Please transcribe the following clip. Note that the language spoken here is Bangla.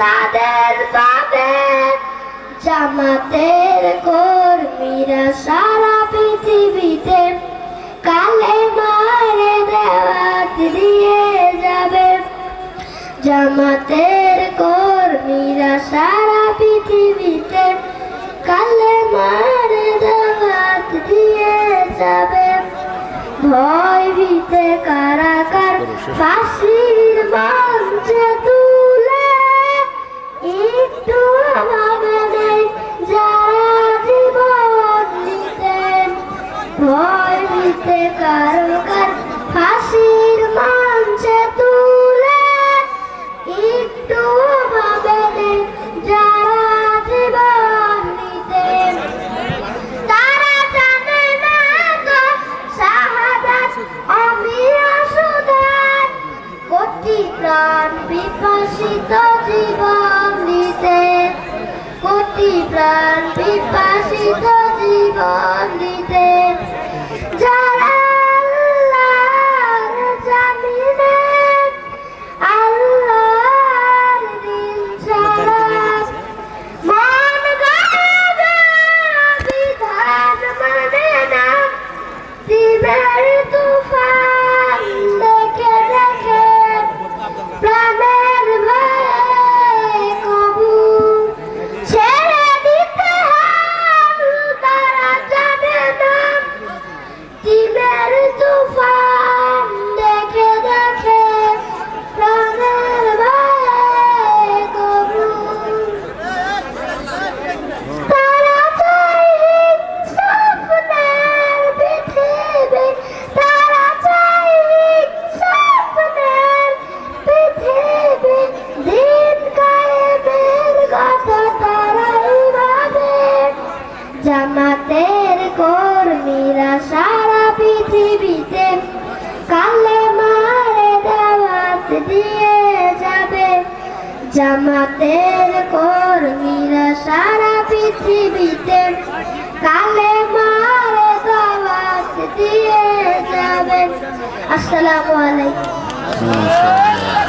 তাদের পাবে জামাতের কর্মীরা সারা পৃথিবীতে কালে মারে দেওয়াত দিয়ে যাবে। জামাতের কর্মীরা সারা পৃথিবীতে কালে মারে দাওয়াত দিয়ে যাবে। ভয় ভীতে কারাকার ফাঁসির মঞ্চে ভয় ভীতে কারাকার ফাঁসির মঞ্চে তুলে একটু ভাবে যারা জীবন নিতেন তারা জানে না তো কোটি প্রাণ বিপাসিত জীবন দিতে। দিতে। জামাতের কর্মীরা সারা পৃথিবীতে কালে মারে দাওয়াত দিয়ে যাবে। জামাতের কর্মীরা সারা পৃথিবীতে কালে মারে দাওয়াত দিয়ে যাবে। আসসালামু আলাইকুম।